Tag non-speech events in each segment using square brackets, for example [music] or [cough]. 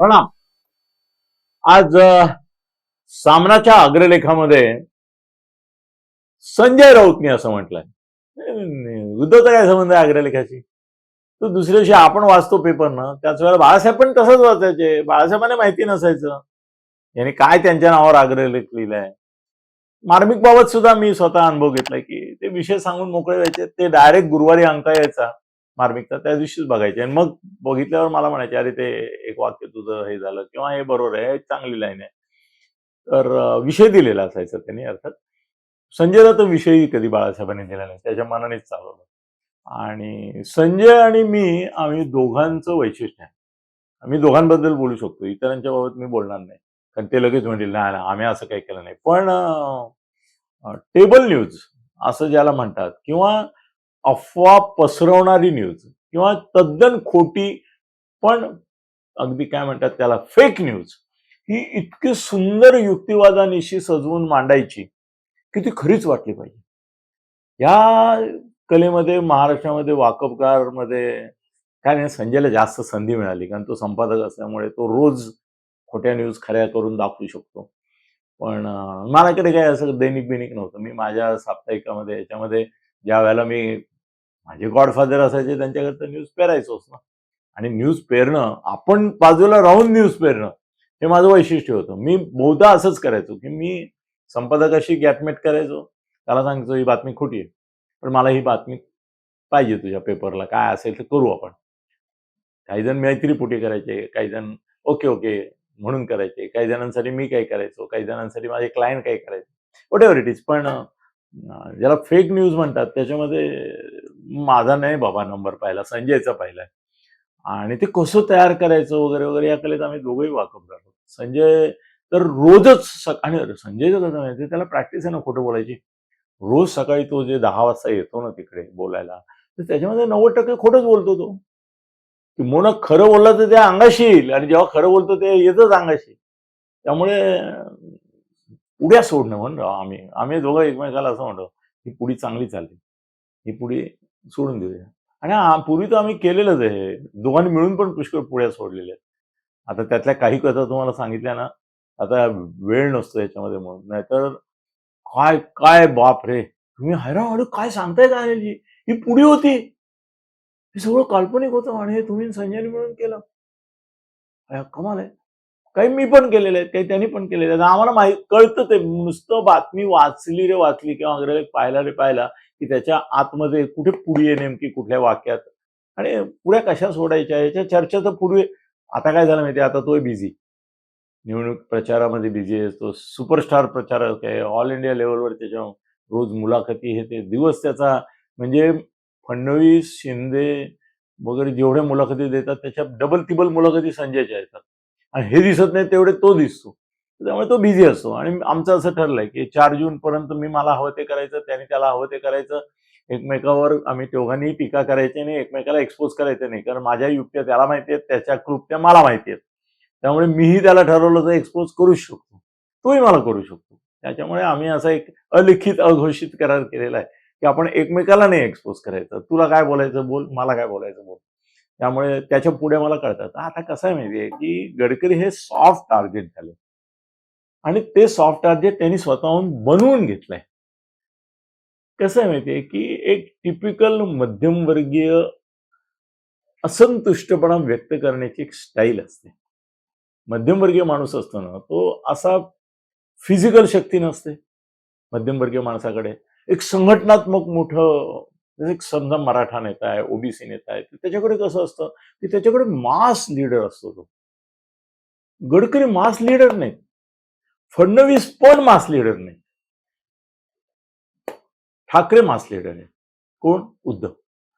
प्रणाम. आज सामनाच्या अग्रलेखामध्ये संजय राऊतने असं म्हटलंय. उद्धवचा काय संबंध आहे अग्रलेखाशी? तो दुसऱ्या दिवशी आपण वाचतो पेपर ना त्याच वेळेला बाळासाहेब पण तसंच वाचायचे. बाळासाहेबांना माहिती नसायचं. यांनी काय त्यांच्या नावावर अग्रलेख लिहिलाय? मार्मिक बाबत सुद्धा मी स्वतः अनुभव घेतलाय की ते विषय सांगून मोकळे जायचे ते डायरेक्ट गुरुवारी अंक यायचा. मार्मिकता त्या दिवशीच बघायचे. आणि मग बघितल्यावर मला म्हणायचे अरे ते एक वाक्य तुझं हे झालं किंवा हे बरोबर आहे चांगली लाईन आहे. तर विषय दिलेला असायचा त्यांनी अर्थात. संजयला तो विषयही कधी बाळासाहेबांनी दिला नाही त्याच्या मनानेच चालवलं आणि संजय आणि मी आम्ही दोघांचं वैशिष्ट्य आहे. आम्ही दोघांबद्दल बोलू शकतो इतरांच्या बाबत मी बोलणार नाही. कारण ते लगेच म्हणतील नाही नाही, आम्ही असं काही केलं नाही. पण टेबल न्यूज असं ज्याला म्हणतात किंवा अफवा पसरवणारी न्यूज किंवा तद्दन खोटी पण अगदी काय म्हणतात त्याला फेक न्यूज ही इतकी सुंदर युक्तिवादानिशी सजवून मांडायची की ती खरीच वाटली पाहिजे. या कलेमध्ये महाराष्ट्रामध्ये वाकबगारमध्ये काय नाही संजयला जास्त संधी मिळाली कारण तो संपादक असल्यामुळे तो रोज खोट्या न्यूज खऱ्या करून दाखवू शकतो. पण माझ्याकडे काय असं दैनिक बिनिक नव्हतं. मी माझ्या साप्ताहिकामध्ये याच्यामध्ये ज्या वेळेला मी माझे गॉडफादर असायचे त्यांच्याकडे न्यूज पेरायचोच ना. आणि न्यूज पेरणं आपण बाजूला राहून न्यूज पेरणं हे माझं वैशिष्ट्य होतं. मी बहुधा असंच करायचो की मी संपादकाशी गॅपमेट करायचो. त्याला सांगायचो ही बातमी खोटी आहे पण मला ही बातमी पाहिजे तुझ्या पेपरला काय असेल तर करू आपण. काही जण मैत्रीपोटी करायचे काही जण ओके ओके म्हणून करायचे काही जणांसाठी मी काय करायचो काही जणांसाठी माझे क्लायंट काय करायचे. वॉट एव्हर इट इज पण ज्याला फेक न्यूज म्हणतात त्याच्यामध्ये माझा नाही बाबा नंबर पाहिला संजयचा पाहिलाय. आणि ते कसं तयार करायचं वगैरे वगैरे या कलेत आम्ही दोघंही वाकफ करतो संजय तर रोजच सक- आणि संजयचं कसं माहिती त्याला प्रॅक्टिस आहे ना खोटं बोलायची. रोज सकाळी तो जे दहा वाजता येतो ना तिकडे बोलायला तर त्याच्यामध्ये नव्वद टक्के खोटंच बोलतो तो. किंवा खरं बोलला तर त्या अंगाशी येईल आणि जेव्हा खरं बोलतो ते येतच अंगाशी. त्यामुळे उड्या सोडणं म्हणतो आम्ही. आम्ही दोघं एकमेकाला असं म्हणतो ही पुढी चांगली चालते ही पुढी सोडून देऊया. आणि पूर्वी तर आम्ही केलेलंच आहे. दोघांनी मिळून पण पुष्कळ पुढ्या सोडलेल्या आहेत. आता त्यातल्या काही कथा तुम्हाला सांगितल्या ना आता वेळ नसतो याच्यामध्ये म्हणून. नाहीतर काय काय बाप रे. तुम्ही हैराण अरे काय सांगताय काय अनिलजी? ही पुढी होती. हे सगळं काल्पनिक होतं आणि हे तुम्ही संजयने मिळून केलं. कमाल आहे. काही मी पण केलेले आहेत काही त्यांनी पण केलेले आहेत. आम्हाला माहीत कळतं ते नुसतं बातमी वाचली रे वाचली किंवा अग्रलेख पाहिला रे पाहिला की त्याच्या आतमध्ये कुठे पुढे आहे नेमकी कुठल्या वाक्यात. आणि पुढ्या कशा सोडायच्या याच्या चर्चा तर पूर्वी आता काय झालं माहिती आता तोय बिझी निवडणूक प्रचारामध्ये बिझी आहे. तो सुपरस्टार प्रचारक आहे. ऑल इंडिया लेवलवर त्याच्या रोज मुलाखती हे ते दिवस त्याचा म्हणजे फडणवीस शिंदे वगैरे जेवढ्या मुलाखती देतात त्याच्या डबल तिबल मुलाखती संजयच्या येतात. आणि हे दिसत नाही तेवढे तो दिसतो. त्यामुळे तो बिझी असतो. आणि आमचं असं ठरलंय की चार जून पर्यंत मी मला हवं ते करायचं त्याने त्याला हवं ते करायचं. एकमेकावर आम्ही दोघांनी टीका करायची नाही एकमेकाला एक्सपोज करायचं नाही. कारण माझ्या युक्त्या त्याला माहिती आहेत त्याच्या कृत्या मला माहिती आहेत. त्यामुळे मीही त्याला ठरवलं तर एक्सपोज करूच शकतो. तोही मला करू शकतो. त्याच्यामुळे आम्ही असा एक अलिखित अघोषित करार केलेला आहे की आपण एकमेकाला नाही एक्सपोज करायचं. तुला काय बोलायचं बोल मला काय बोलायचं बोल. त्यामुळे त्याच्या पुढे मला कळतात आता कसं आहे माहितीये की गडकरी हे सॉफ्ट टार्गेट झाले. आणि ते सॉफ्ट टार्गेट त्यांनी स्वतःहून बनवून घेतलंय. कसं आहे माहितीये की एक टिपिकल मध्यमवर्गीय असंतुष्टपणा व्यक्त करण्याची एक स्टाईल असते. मध्यमवर्गीय माणूस असतो ना तो असा फिजिकल शक्ती नसते मध्यमवर्गीय माणसाकडे. एक संघटनात्मक मोठं जसं समजा मराठा नेता आहे ओबीसी नेता आहे त्याच्याकडे कसं असतं? की त्याच्याकडे मास लीडर असतो तो. गडकरी मास लीडर नाही फडणवीस पण मास लीडर नाही ठाकरे मास लीडर आहे कोण? उद्धव.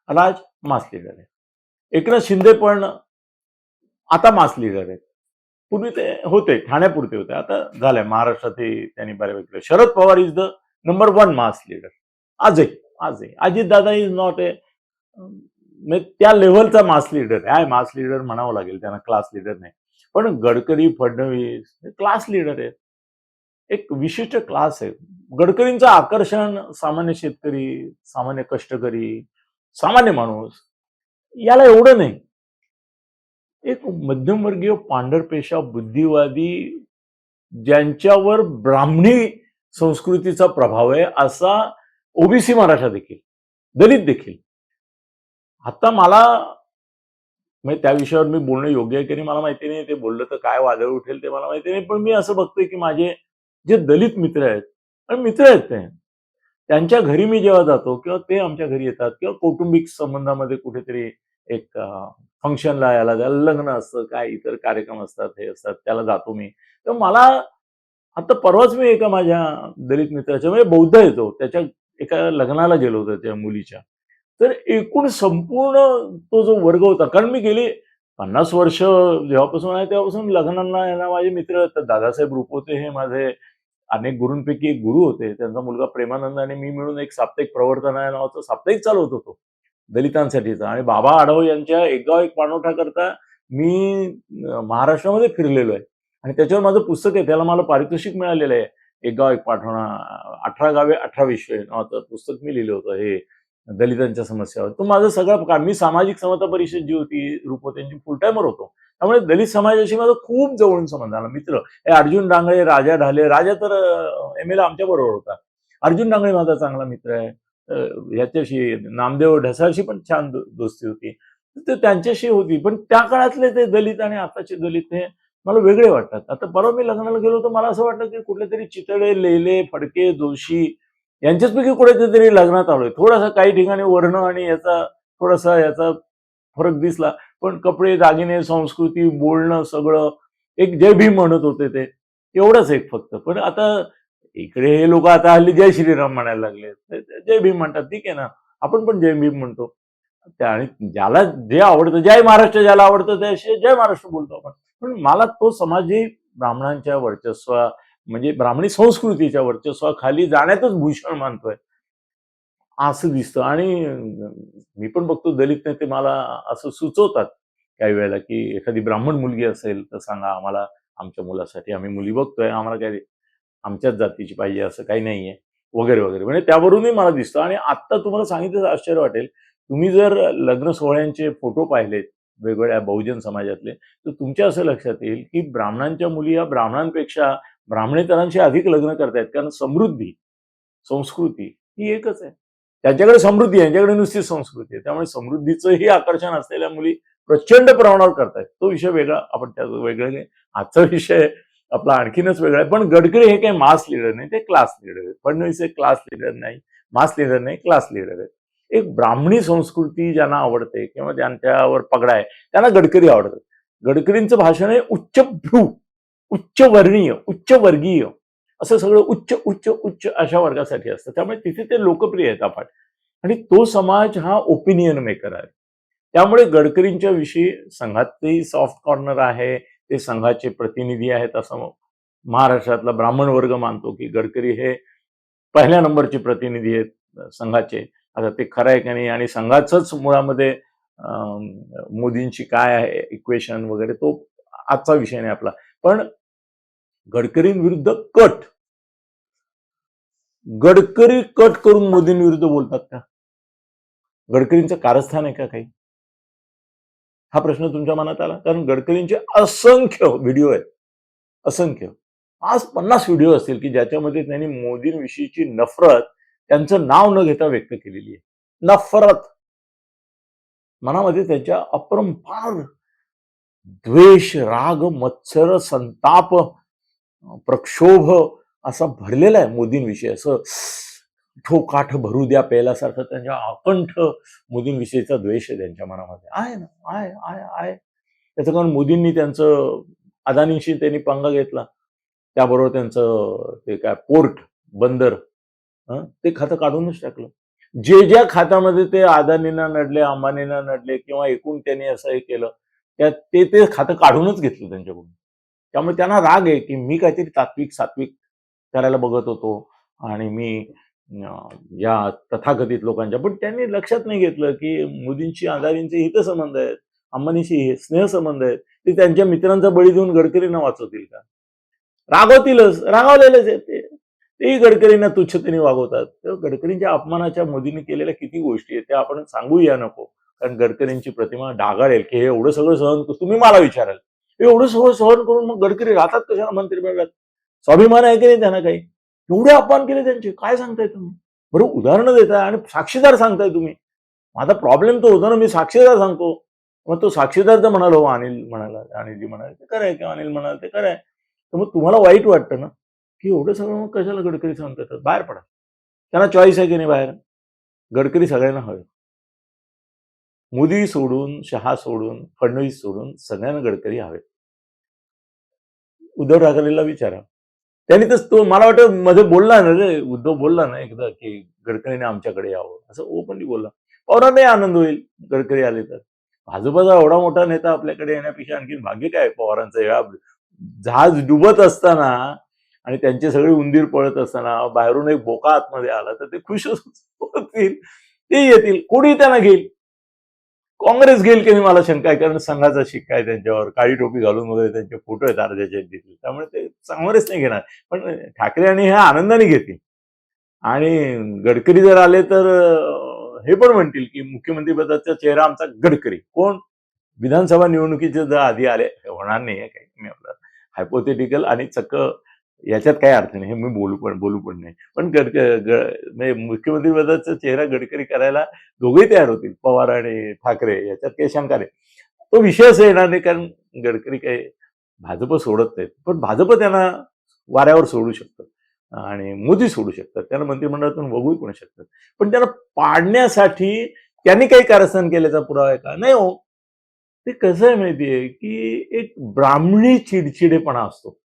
राज मास लीडर आहे एकनाथ शिंदे पण आता मास लीडर आहेत. पूर्वी ते होते ठाण्यापुरते होते. आता झालंय. महाराष्ट्रातही त्यांनी बऱ्यापैकी Sharad Pawar is the number one mass leader आजही. आज Ajit Dada is not a त्या लेव्हलचा मास लीडर आहे. मास लीडर म्हणावं लागेल त्यांना क्लास लीडर नाही. पण गडकरी फडणवीस क्लास लीडर आहेत. एक विशिष्ट क्लास आहे. गडकरींचं आकर्षण सामान्य शेतकरी सामान्य कष्टकरी सामान्य माणूस याला एवढं नाही. एक मध्यमवर्गीय पांढरपेशा बुद्धिवादी ज्यांच्यावर ब्राह्मणी संस्कृतीचा प्रभाव आहे असा ओबीसी मराठा देखील दलित देखील. आता मला म्हणजे त्या विषयावर मी बोलणं योग्य आहे की नाही मला माहिती नाही ते बोललं तर काय वादळ उठेल ते मला माहिती नाही पण मी असं बघतोय की माझे जे दलित मित्र आहेत आणि मित्र आहेत ते त्यांच्या घरी मी जेव्हा जातो किंवा ते आमच्या घरी येतात किंवा कौटुंबिक संबंधामध्ये कुठेतरी एक फंक्शनला याला त्याला लग्न असतं काय इतर कार्यक्रम असतात हे असतात त्याला जातो मी. तर मला आता परवाच मी एका माझ्या दलित मित्राच्या म्हणजे बौद्ध येतो त्याच्या एका लग्नाला गेलो होतो त्या मुलीच्या. तर एकूण संपूर्ण तो जो वर्ग होता कारण मी गेली पन्नास वर्ष जेव्हापासून आहे तेव्हापासून लग्नांना यांना माझे मित्र तर दादासाहेब होते हे माझे अनेक गुरूंपैकी एक गुरु होते. त्यांचा मुलगा प्रेमानंद आणि मी मिळून एक साप्ताहिक प्रवर्तन आहे नावाचं साप्ताहिक चालवत होतो दलितांसाठीचा. आणि बाबा आढाव यांच्या एक गाव एक पाणवठा करता मी महाराष्ट्रामध्ये फिरलेलो आहे. आणि त्याच्यावर माझं पुस्तक आहे त्याला मला पारितोषिक मिळालेलं आहे. एक गाव एक पाठवणा अठरा गावे अठरा विश्व नावाचं पुस्तक मी लिहिलं होतं हे दलितांच्या समस्यावर. तो माझं सगळं काम मी सामाजिक समता परिषद जी होती रूप त्यांची फुल टायमर होतो. त्यामुळे दलित समाजाशी माझा खूप जवळून संबंध आला. मित्र हे अर्जुन डांगळे राजा ढाले राजा तर एम एल आमच्या बरोबर होता. अर्जुन डांगळे माझा चांगला मित्र आहे. ह्याच्याशी याच्याशी नामदेव ढसाळशी पण छान दो- दोस्ती होती. तर त्यांच्याशी होती. पण त्या काळातले ते दलित आणि आताचे दलित हे मला वेगळे वाटतात. आता परवा मी लग्नाला गेलो तर मला असं वाटलं की कुठले तरी चितळे लेले फडके जोशी यांच्याचपैकी कुठेतरी लग्नात आलोय. थोडासा काही ठिकाणी वर्ण आणि याचा थोडासा याचा फरक दिसला पण कपडे दागिने संस्कृती बोलणं सगळं एक जय भीम म्हणत होते ते एवढंच एक फक्त. पण आता इकडे हे लोक आता हल्ली जय श्रीराम म्हणायला लागले. जय भीम म्हणतात. ठीक आहे ना. आपण पण जय भीम म्हणतो. आणि ज्याला जे आवडतं जय महाराष्ट्र ज्याला आवडतं त्याशी जय महाराष्ट्र बोलतो आपण. पण मला तो समाजही ब्राह्मणांच्या वर्चस्वा म्हणजे ब्राह्मणी संस्कृतीच्या वर्चस्वाखाली जाण्यातच भूषण मानतोय. असं दिसतं. आणि मी पण बघतो दलित नेते मला असं सुचवतात काही वेळेला की एखादी ब्राह्मण मुलगी असेल तर सांगा आम्हाला आमच्या मुलासाठी आम्ही मुली बघतोय आम्हाला काय आमच्याच जातीची पाहिजे असं काही नाहीये वगैरे वगैरे. म्हणजे त्यावरूनही मला दिसतं. आणि आत्ता तुम्हाला सांगितलं आश्चर्य वाटेल. तुम्ही जर लग्न सोहळ्यांचे फोटो पाहिलेत वेगवेगळ्या बहुजन समाजातले तर तुमच्या असं लक्षात येईल की ब्राह्मणांच्या मुली या ब्राह्मणांपेक्षा ब्राह्मणेतरांशी अधिक लग्न करतायत. कारण समृद्धी संस्कृती ही एकच आहे. त्यांच्याकडे समृद्धी आहे यांच्याकडे नुसती संस्कृती आहे. त्यामुळे समृद्धीचंही आकर्षण असलेल्या मुली प्रचंड प्रमाणावर करतायत. तो विषय वेगळा आपण त्या वेगळा नाही आजचा विषय आपला आणखीनच वेगळा आहे. पण गडकरी हे काही मास लिडर नाही ते क्लास लिडर आहेत. फडणवीस हे क्लास लिडर नाही मास लिडर नाही क्लास लिडर आहेत. एक ब्राह्मणी संस्कृती ज्यांना आवडते किंवा ज्यांच्यावर पगडा आहे त्यांना गडकरी आवडतात गडकरींचं भाषण आहे उच्च भ्रू उच्च वर्णीय उच्च वर्गीय. असं सगळं उच्च उच्च उच्च अशा वर्गासाठी असतं. त्यामुळे तिथे ते लोकप्रिय आहेत आपण. आणि तो समाज हा ओपिनियन मेकर आहे. त्यामुळे गडकरींच्या विषयी संघातही सॉफ्ट कॉर्नर आहे ते संघाचे प्रतिनिधी आहेत असं महाराष्ट्रातला ब्राह्मण वर्ग मानतो की गडकरी हे पहिल्या नंबरचे प्रतिनिधी आहेत संघाचे. आता ते खरं आहे का नाही? आणि संघाचंच मुळामध्ये अं, मोदींची काय आहे इक्वेशन वगैरे तो आजचा विषय नाही आपला. पण गडकरींविरुद्ध कट. गडकरी कट करून मोदींविरुद्ध बोलतात का? गडकरींचं कारस्थान आहे का काही? हा प्रश्न तुमच्या मनात आला? कारण गडकरींचे असंख्य व्हिडिओ आहेत. असंख्य. आज पन्नास व्हिडिओ असतील की ज्याच्यामध्ये त्यांनी मोदींविषयीची नफरत त्यांचं नाव न घेता व्यक्त केलेली आहे. नफरत मनामध्ये त्याच्या अपरंपार द्वेष राग मत्सर संताप प्रक्षोभ असा भरलेला आहे मोदींविषयी. असं ठोकाठ भरू द्या पेल्यासारखं त्यांच्या अकंठ मोदींविषयीचा द्वेष आहे त्यांच्या मनामध्ये. आहे ना? आहे आहे आहे. त्याचं कारण मोदींनी त्यांचं अदानींशी त्यांनी पंगा घेतला. त्याबरोबर त्यांचं ते काय पोर्ट बंदर ते खातं काढूनच टाकलं. जे ज्या खात्यामध्ये ते अदानींना नडले अंबानीना नडले किंवा एकूण त्यांनी असं हे केलं त्या ते ते खातं काढूनच घेतलं त्यांच्याकडून. त्यामुळे त्यांना राग आहे की मी काहीतरी तात्विक सात्विक करायला बघत होतो आणि मी या तथाकथित लोकांच्या पण त्यांनी लक्षात नाही घेतलं की मोदींशी अदानींचे हितसंबंध आहेत अंबानीशी स्नेहसंबंध आहेत ते त्यांच्या मित्रांचा बळी देऊन गडकरींना वाचवतील का? रागवतीलच रागावलेलेच आहेत तेही गडकरींना तुच्छतेने वागवतात. तर गडकरींच्या अपमानाच्या मोदींनी केलेल्या किती गोष्टी आहेत त्या आपण सांगूया नको. कारण गडकरींची प्रतिमा डागाळेल की हे एवढं सगळं सहन तुम्ही मला विचाराल. हे एवढं सगळं सहन करून मग गडकरी राहतात कशाला मंत्रिमंडळात स्वाभिमान आहे की नाही त्यांना काही? एवढे अपमान केले त्यांचे. काय सांगताय तुम्ही? बरं उदाहरणं देताय आणि साक्षीदार सांगताय तुम्ही. माझा प्रॉब्लेम तो होता ना मी साक्षीदार सांगतो. मग तो साक्षीदार तर म्हणाला हो अनिल म्हणाला अनिलजी म्हणाले ते कराय किंवा अनिल म्हणाल ते कराय तर मग तुम्हाला वाईट वाटतं ना? की एवढं सगळं मग कशाला गडकरी सहन करतात बाहेर पडा. त्यांना चॉईस आहे की नाही बाहेर? गडकरी सगळ्यांना हवे. मोदी सोडून शहा सोडून फडणवीस सोडून सगळ्यांना गडकरी हवे. उद्धव ठाकरेला विचारा. त्यांनी तर तो मला वाटतं मध्ये बोलला ना रे उद्धव बोलला ना एकदा की गडकरीने आमच्याकडे यावं. असं ओपनली बोलला. पवारांनाही आनंद होईल गडकरी आले तर. भाजपचा एवढा मोठा नेता आपल्याकडे येण्यापेक्षा आणखी भाग्य काय? पवारांचं या जहाज डुबत असताना आणि त्यांचे सगळे उंदीर पळत असताना बाहेरून एक बोका आतमध्ये आला तर ते खुश होतील. ते येतील. कोणी त्यांना घेईल? काँग्रेस घेईल की नाही? मला शंका आहे. कारण संघाचा शिक्का आहे त्यांच्यावर. काळी टोपी घालून वगैरे त्यांचे फोटो आहेत अर्ध्या तिथे त्यामुळे ते काँग्रेस नाही घेणार. पण ठाकरे आणि हे आनंदाने घेतील. आणि गडकरी जर आले तर हे पण म्हणतील की मुख्यमंत्री पदाचा चेहरा आमचा गडकरी. कोण? विधानसभा निवडणुकीचे जर आधी आले. होणार नाही आहे काही मी आपलं. हायपोथेटिकल आणि चक्क याच्यात काय अर्थ नाही. हे मी बोलू पण बोलू पण नाही. पण गडक म्हणजे मुख्यमंत्री पदाचा चेहरा गडकरी करायला दोघेही तयार होतील. पवार आणि ठाकरे याच्यात काही शंका नाही. तो विषयच येणार नाही कारण गडकरी काही भाजप सोडत नाहीत. पण भाजप त्यांना वाऱ्यावर सोडू शकतं आणि मोदी सोडू शकतात. त्यांना मंत्रिमंडळातून वगळू पण शकतात. पण त्यांना पाडण्यासाठी त्यांनी काही कारस्थान केल्याचा पुरावा आहे का? नाही हो. ते कसं आहे माहितीये की एक ब्राह्मणी चिडचिडेपणा असतो.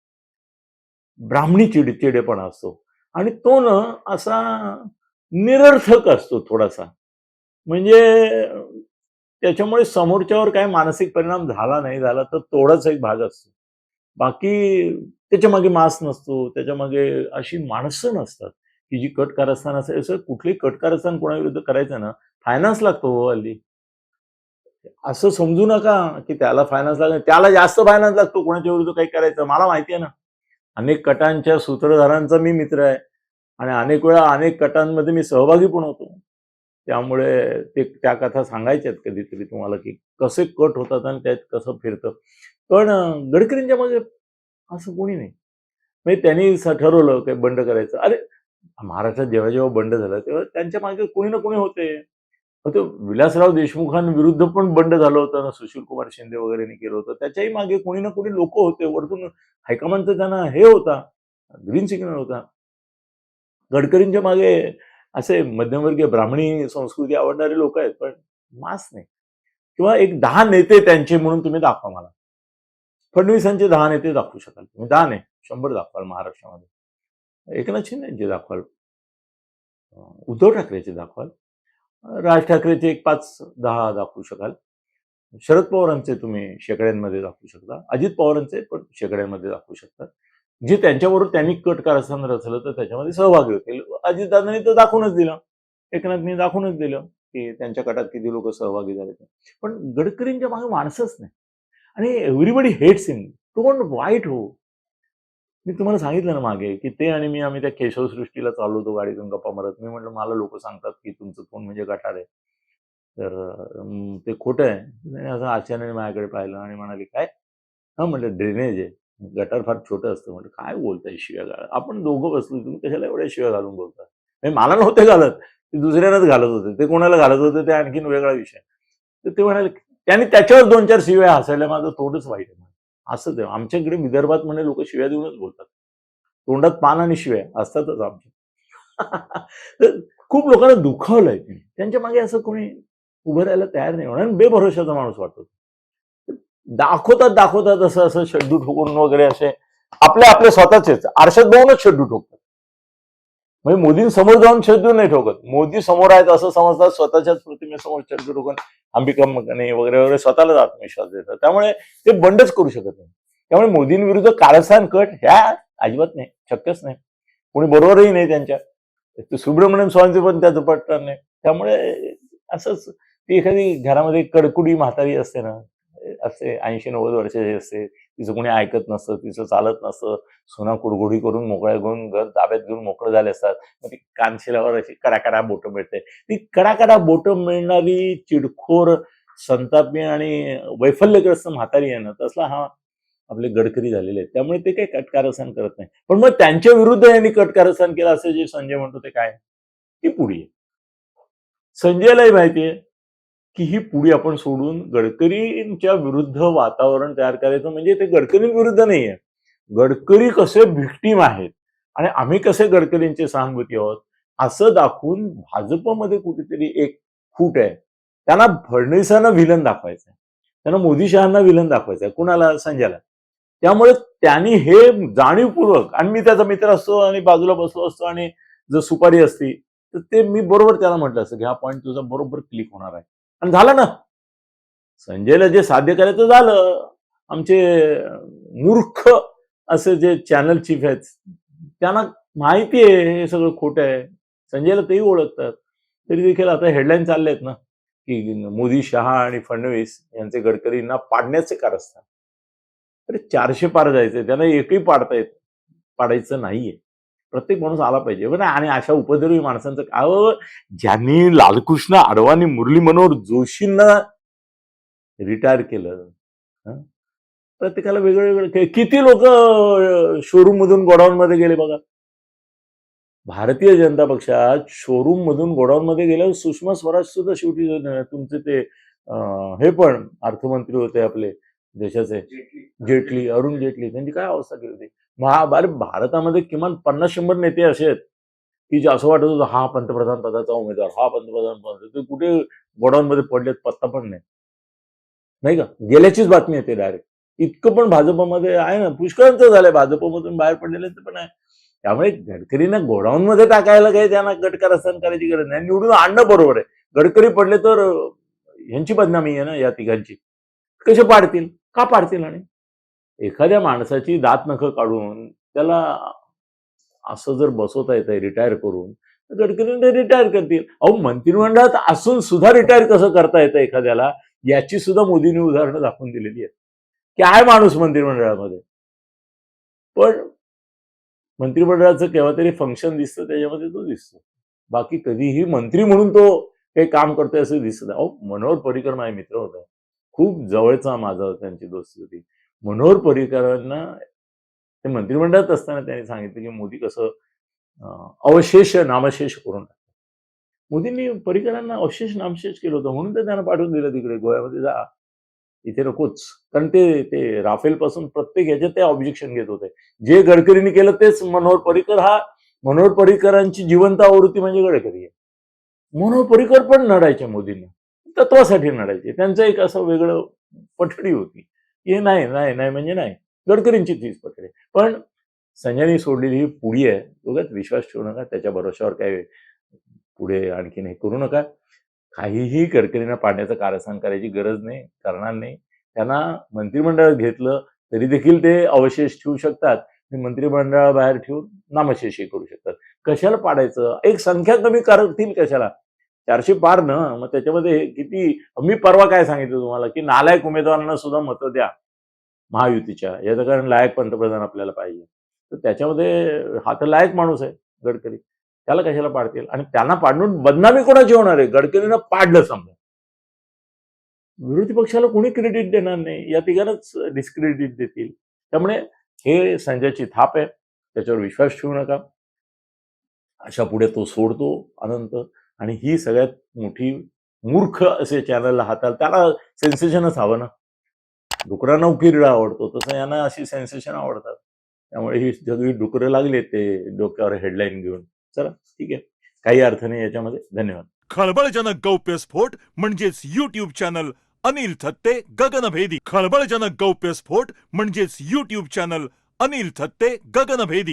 ब्राह्मणी चिडचिडेपणा असतो. आणि तो न असा निरर्थक असतो थोडासा. म्हणजे त्याच्यामुळे समोरच्यावर काय मानसिक परिणाम झाला नाही झाला तर तोडाच एक भाग असतो. बाकी त्याच्यामागे मास नसतो त्याच्यामागे अशी माणसं नसतात. की जी कट कारस्थान असेल असं कुठली कट कारस्थान कोणाविरुद्ध करायचं ना फायनान्स लागतो हो हल्ली. असं समजू नका की त्याला फायनान्स लागेल. त्याला जास्त फायनान्स लागतो कोणाच्या विरुद्ध काही करायचं मला माहिती आहे ना. अनेक कटांच्या सूत्रधारांचा मी मित्र आहे. आणि अनेक वेळा अनेक कटांमध्ये मी सहभागी पण होतो. त्यामुळे ते त्या कथा सांगायच्यात कधीतरी तुम्हाला की कसे कट होतात आणि त्यात कसं फिरतं. पण गडकरींच्या मागे असं कोणी नाही. म्हणजे त्यांनी ठरवलं काही बंड करायचं. अरे महाराष्ट्रात जेव्हा जेव्हा बंड झालं तेव्हा त्यांच्या मागे कोणी ना कोणी होते. तो विलासराव देशमुखांविरुद्ध पण बंड झालं होतं ना सुशील कुमार शिंदे वगैरेने केलं होतं. त्याच्याही मागे कोणी ना कोणी लोक होते. वरतून हायकमांडचं त्यांना हे होता ग्रीन सिग्नल होता. गडकरींच्या मागे असे मध्यमवर्गीय ब्राह्मणी संस्कृती आवडणारे लोक आहेत पण मास नाही. किंवा एक दहा नेते त्यांचे म्हणून तुम्ही दाखवा मला. फडणवीसांचे दहा नेते दाखवू शकाल. तुम्ही दहा नाही शंभर दाखवाल महाराष्ट्रामध्ये. एकनाथ शिंदेचे दाखवाल. उद्धव ठाकरेचे दाखवाल. राज ठाकरेचे एक पाच दहा दाखवू शकाल. शरद पवारांचे तुम्ही शेकड्यांमध्ये दाखवू शकता. अजित पवारांचे पण शेकड्यांमध्ये दाखवू शकता. जे त्यांच्याबरोबर त्यांनी कट कारस्थान रचलं तर त्याच्यामध्ये सहभागी होतील. अजितदादांनी तर दाखवूनच दिलं. एकनाथनी दाखवूनच दिलं की त्यांच्या कटात किती लोक सहभागी झाले पण गडकरींच्या मागे माणसंच नाही. आणि एव्हरीबडी हेट्स हिम. डोंट वाईट हो. मी तुम्हाला सांगितलं ना मागे की ते आणि मी आम्ही त्या केशवसृष्टीला चालू होतो गाडीतून गप्पा मारत. मी म्हटलं मला लोक सांगतात की तुमचं फोन म्हणजे गटार आहे. तर ते खोटं आहे. असं आचार्याने माझ्याकडे पाहिलं आणि म्हणाले काय? हा म्हटलं ड्रेनेज आहे. गटार फार छोटं असतं. म्हटलं काय बोलताय शिव्या गाळ आपण दोघं बसलो तुम्ही कशाला एवढ्या शिव्या घालून बोलता? म्हणजे मला नव्हते घालत. ते दुसऱ्यालाच घालत होते. ते कोणाला घालत होते ते आणखीन वेगळा विषय. तर ते म्हणाले त्याने त्याच्यावर दोन चार शिव्या हसायला माझं तोडच वाईट आहे असंच ते आमच्याकडे विदर्भात म्हणे लोक शिव्या देऊनच बोलतात. तोंडात पान आणि शिव्या असतातच आमच्या [laughs] खूप लोकांना दुखावलंय त्यांच्या मागे असं कोणी उभं राहायला तयार नाही होणार बेभरोशाचा माणूस वाटतो. दाखवतात दाखवतात असं असं शड्डू ठोकून वगैरे असे. आपले आपले स्वतःचेच. आरशात बघूनच शड्डू ठोकतात. म्हणजे मोदींसमोर जाऊन शड्डू नाही ठोकत. मोदी समोर आहेत असं समजतात स्वतःच्याच प्रतिमेसमोर शड्डू ठोकून. अंबिका मकने वगैरे वगैरे स्वतःलाच आत्मविश्वास देतात. त्यामुळे ते बंडच करू शकत नाही. त्यामुळे मोदींविरुद्ध कारस्थान कट ह्या अजिबात नाही शक्यच नाही. कोणी बरोबरही नाही त्यांच्या. सुब्रमण्यम स्वामीचे पण त्याचं पटणार नाही. त्यामुळे असंच ती एखादी घरामध्ये कडकुडी म्हातारी असते ना असे ऐंशी नव्वद वर्षाचे असते तिचं कोणी ऐकत नसतं तिचं चालत नसतं. सुना कुडगुडी करून मोकळ्या घेऊन घर ताब्यात घेऊन मोकळं झाले असतात. मग ती कानशिलावर अशी कडाकडा बोटं मिळते. ती कडाकडा बोटं मिळणारी चिडखोर संतापी आणि वैफल्यग्रस्त म्हातारी आहे ना तसला हा आपले गडकरी झालेले आहेत. त्यामुळे ते काही कटकारस्थान करत नाही. पण मग त्यांच्या विरुद्ध यांनी कटकारस्थान केलं असं जे संजय म्हणतो ते काय? ही पुढी आहे. संजयलाही माहितीये की ही पुढी आपण सोडून गडकरींच्या विरुद्ध वातावरण तयार करायचं म्हणजे ते गडकरींविरुद्ध नाहीये. गडकरी कसे भिक्टीम आहेत आणि आम्ही कसे गडकरींचे सहानुभूती आहोत असं दाखवून भाजपमध्ये कुठेतरी एक फूट आहे. त्यांना फडणवीसांना विलन दाखवायचं आहे. त्यांना मोदी शहांना विलन दाखवायचं आहे. कुणाला? संजयला. त्यामुळे त्यांनी हे जाणीवपूर्वक आणि मी त्याचा मित्र असतो आणि बाजूला बसलो असतो आणि जर सुपारी असती तर ते मी बरोबर त्याला म्हटलं असतं की हा पॉईंट तुझा बरोबर क्लिक होणार आहे. आणि झालं ना. संजयला जे साध्य करायचं झालं. आमचे मूर्ख असे जे चॅनल चीफ आहेत त्यांना माहिती आहे हे सगळं खोटं आहे. संजयला तेही ओळखतात. तरी देखील आता हेडलाईन चालले आहेत ना की मोदी शहा आणि फडणवीस यांचे गडकरींना पाडण्याचे कारस्थान. अरे चारशे पार जायचे त्यांना एकही पाडता येत पाडायचं नाहीये. प्रत्येक माणूस आला पाहिजे. बरं आणि अशा उपद्रवी माणसांचं अहो, ज्यांनी लालकृष्ण अडवाणी मुरली मनोहर जोशींना रिटायर केलं? प्रत्येकाला वेगळं वेगळं किती लोक शोरूम मधून गोडाऊन मध्ये गेले बघा. भारतीय जनता पक्षात शोरूम मधून गोडाऊन मध्ये गेल्यावर सुषमा स्वराज सुद्धा शेवटी तुमचे ते हे पण अर्थमंत्री होते आपले देशाचे. जेटली अरुण जेटली. त्यांची काय अवस्था केली होती? महा अरे भारतामध्ये किमान पन्नास शंभर नेते असे आहेत की जे असं वाटत होतं हा पंतप्रधान पदाचा उमेदवार हा पंतप्रधान पदाचा ते कुठे गोडाऊन मध्ये पडलेत पत्ता पण नाही. नाही का? गेल्याचीच बातमी येते डायरेक्ट इतकं पण भाजपमध्ये आहे ना पुष्कळांचं झालंय. भाजपमधून बाहेर पडलेलं पण आहे. त्यामुळे गडकरींना गोडाऊन मध्ये टाकायला काही त्यांना गटकारस्थान करायची गरज नाही. निवडून आणणं बरोबर आहे. गडकरी पडले तर ह्यांची बदनामी आहे ना या तिघांची. कसे पाडतील? का पाडतील आणि? एखाद्या माणसाची दात नख काढून त्याला असं जर बसवता येत आहे रिटायर करून तर गडकरी रिटायर करतील. अहो मंत्रिमंडळात असून सुद्धा रिटायर कसं करता येतं एखाद्याला? याची सुद्धा मोदींनी उदाहरणं दाखवून दिलेली आहेत. की आहे माणूस मंत्रिमंडळामध्ये. पण मंत्रिमंडळाचं केव्हा तरी फंक्शन दिसतं त्याच्यामध्ये तो दिसतो. बाकी कधीही मंत्री म्हणून तो काही काम करतोय असं दिसत अहो मनोहर पर्रिकर माझे मित्र होता. खूप जवळचा माझा त्यांची दोस्ती होती. मनोहर पर्रिकरांना ते मंत्रिमंडळात असताना त्यांनी सांगितलं की मोदी कसं अवशेष नामशेष करून टाकतात. मोदींनी पर्रिकरांना अवशेष नामशेष केलं होतं म्हणून तर त्यांना पाठवून दिलं तिकडे गोव्यामध्ये जा इथे नकोच. कारण ते ते राफेल पासून प्रत्येक ह्याच्यात ते ऑब्जेक्शन घेत होते. जे गडकरींनी केलं तेच मनोहर पर्रिकर हा मनोहर पर्रिकरांची जिवंत आवृत्ती म्हणजे गडकरी आहे. मनोहर पर्रिकर पण लढायचे मोदींना तत्वासाठी लढायचे त्यांचं एक असं वेगळं पठडी होती. हे नाही नाही नाही म्हणजे नाही. गडकरींची तीच पकडे. पण संजयनी सोडलेली ही पुढी आहे दोघात विश्वास ठेवू नका त्याच्या भरोशावर काय पुढे आणखीन हे करू नका. काहीही गडकरींना पाण्याचं कारस्थान करायची गरज नाही करणार नाही. त्यांना मंत्रिमंडळात घेतलं तरी देखील ते अवशेष ठेवू शकतात. मंत्रिमंडळाबाहेर ठेवून नामशेषही करू शकतात. कशाला पाडायचं? एक संख्या कमी करतील कशाला? चारशे पार न मग त्याच्यामध्ये किती मी परवा काय सांगितलं तुम्हाला की नालायक उमेदवारांना सुद्धा मतं द्या महायुतीच्या याचं कारण लायक पंतप्रधान आपल्याला पाहिजे. तर त्याच्यामध्ये हा तर लायक माणूस आहे गडकरी. त्याला कशाला पाडतील? आणि त्यांना पाडून बदनामी कोणाची होणार आहे? गडकरीनं पाडलं समजा. विरोधी पक्षाला कोणी क्रेडिट देणार नाही? या तिघांनाच डिस्क्रेडिट देतील. त्यामुळे हे संजयची थाप आहे. त्याच्यावर विश्वास ठेवू नका. अशा पुढे तो सोडतो अनंत. आणि ही सगळ्यात मोठी मूर्ख असे चॅनलला हाताल त्याला सेन्सेशनच हवं ना. डुकरांना उकिरडा आवडतो तसं यांना अशी सेन्सेशन आवडतात. त्यामुळे ही सगळी डुकरं लागले ते डोक्यावर हेडलाईन घेऊन. चला ठीक आहे. काही अर्थ नाही याच्यामध्ये. धन्यवाद. खळबळजनक गौप्यस्फोट म्हणजेच युट्यूब चॅनल अनिल थत्ते गगनभेदी. खळबळजनक गौप्यस्फोट म्हणजेच युट्यूब चॅनल अनिल थत्ते गगनभेदी.